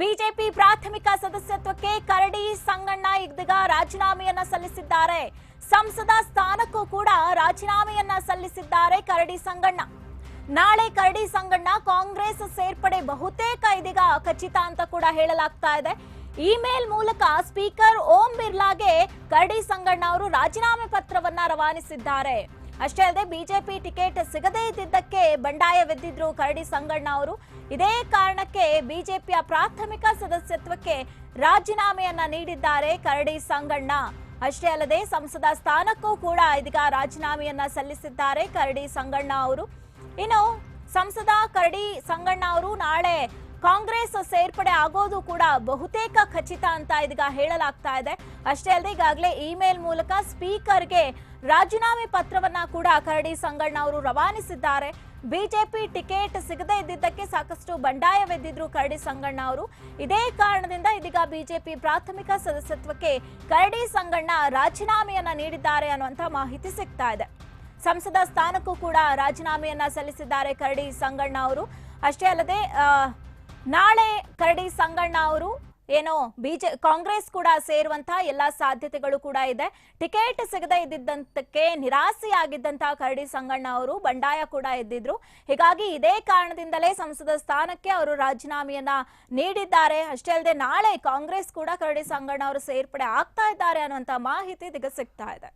BJP ಪ್ರಾಥಮಿಕ ಸದಸ್ಯತ್ವಕ್ಕೆ ಕರಡಿ ಸಂಗಣ್ಣ ಇದೀಗ ರಾಜೀನಾಮೆಯನ್ನ ಸಲ್ಲಿಸಿದ್ದಾರೆ. ಸಂಸದ ಸ್ಥಾನಕ್ಕೂ ಕೂಡ ರಾಜೀನಾಮೆಯನ್ನ ಸಲ್ಲಿಸಿದ್ದಾರೆ ಕರಡಿ ಸಂಗಣ್ಣ. ನಾಳೆ ಕರಡಿ ಸಂಗಣ್ಣ ಕಾಂಗ್ರೆಸ್ ಸೇರ್ಪಡೆ ಬಹುತೇಕ ಇದೀಗ ಖಚಿತ ಅಂತ ಕೂಡ ಹೇಳಲಾಗ್ತಾ ಇದೆ. ಇಮೇಲ್ ಮೂಲಕ ಸ್ಪೀಕರ್ ಓಂ ಬಿರ್ಲಾಗೆ ಕರಡಿ ಸಂಗಣ್ಣ ಅವರು ರಾಜೀನಾಮೆ ಪತ್ರವನ್ನ ರವಾನಿಸಿದ್ದಾರೆ. ಅಷ್ಟೇ ಅಲ್ಲದೆ ಬಿಜೆಪಿ ಟಿಕೆಟ್ ಸಿಗದೇ ಇದ್ದಿದ್ದಕ್ಕೆ ಬಂಡಾಯವೆದ್ದಿದ್ರು ಕರಡಿ ಸಂಗಣ್ಣ ಅವರು. ಇದೇ ಕಾರಣಕ್ಕೆ ಬಿಜೆಪಿಯ ಪ್ರಾಥಮಿಕ ಸದಸ್ಯತ್ವಕ್ಕೆ ರಾಜೀನಾಮೆಯನ್ನ ನೀಡಿದ್ದಾರೆ ಕರಡಿ ಸಂಗಣ್ಣ. ಅಷ್ಟೇ ಅಲ್ಲದೆ ಸಂಸದ ಸ್ಥಾನಕ್ಕೂ ಕೂಡ ಇದೀಗ ರಾಜೀನಾಮೆಯನ್ನ ಸಲ್ಲಿಸಿದ್ದಾರೆ ಕರಡಿ ಸಂಗಣ್ಣ ಅವರು. ಇನ್ನು ಸಂಸದ ಕರಡಿ ಸಂಗಣ್ಣ ಅವರು ನಾಳೆ ಕಾಂಗ್ರೆಸ್ ಸೇರ್ಪಡೆ ಆಗೋದು ಕೂಡ ಬಹುತೇಕ ಖಚಿತ ಅಂತ ಇದೀಗ ಹೇಳಲಾಗ್ತಾ ಇದೆ. ಅಷ್ಟೇ ಅಲ್ಲದೆ ಈಗಾಗಲೇ ಇಮೇಲ್ ಮೂಲಕ ಸ್ಪೀಕರ್ಗೆ ರಾಜೀನಾಮೆ ಪತ್ರವನ್ನ ಕೂಡ ಕರಡಿ ಸಂಗಣ್ಣ ಅವರು ರವಾನಿಸಿದ್ದಾರೆ. ಬಿಜೆಪಿ ಟಿಕೆಟ್ ಸಿಗದೇ ಇದ್ದಿದ್ದಕ್ಕೆ ಸಾಕಷ್ಟು ಬಂಡಾಯವೆದ್ದಿದ್ರು ಕರಡಿ ಸಂಗಣ್ಣ ಅವರು. ಇದೇ ಕಾರಣದಿಂದ ಇದೀಗ ಬಿಜೆಪಿ ಪ್ರಾಥಮಿಕ ಸದಸ್ಯತ್ವಕ್ಕೆ ಕರಡಿ ಸಂಗಣ್ಣ ರಾಜೀನಾಮೆಯನ್ನ ನೀಡಿದ್ದಾರೆ ಅನ್ನುವಂತ ಮಾಹಿತಿ ಸಿಗ್ತಾ ಇದೆ. ಸಂಸದ ಸ್ಥಾನಕ್ಕೂ ಕೂಡ ರಾಜೀನಾಮೆಯನ್ನ ಸಲ್ಲಿಸಿದ್ದಾರೆ ಕರಡಿ ಸಂಗಣ್ಣ ಅವರು. ಅಷ್ಟೇ ಅಲ್ಲದೆ ನಾಳೆ ಕರಡಿ ಸಂಗಣ್ಣ ಅವರು ಏನೋ ಬಿಜೆ, ಕಾಂಗ್ರೆಸ್ ಕೂಡ ಸೇರುವಂತಹ ಎಲ್ಲಾ ಸಾಧ್ಯತೆಗಳು ಕೂಡ ಇದೆ. ಟಿಕೆಟ್ ಸಿಗದೆ ಇದ್ದಿದ್ದಂತಕ್ಕೆ ನಿರಾಸೆಯಾಗಿದ್ದಂತಹ ಕರಡಿ ಸಂಗಣ್ಣ ಅವರು ಬಂಡಾಯ ಕೂಡ ಎದ್ದಿದ್ರು. ಹೀಗಾಗಿ ಇದೇ ಕಾರಣದಿಂದಲೇ ಸಂಸದ ಸ್ಥಾನಕ್ಕೆ ಅವರು ರಾಜೀನಾಮೆಯನ್ನ ನೀಡಿದ್ದಾರೆ. ಅಷ್ಟೇ ಅಲ್ಲದೆ ನಾಳೆ ಕಾಂಗ್ರೆಸ್ ಕೂಡ ಕರಡಿ ಸಂಗಣ್ಣ ಅವರು ಸೇರ್ಪಡೆ ಆಗ್ತಾ ಇದ್ದಾರೆ ಅನ್ನುವಂತ ಮಾಹಿತಿ ಸಿಗ್ತಾ ಇದೆ.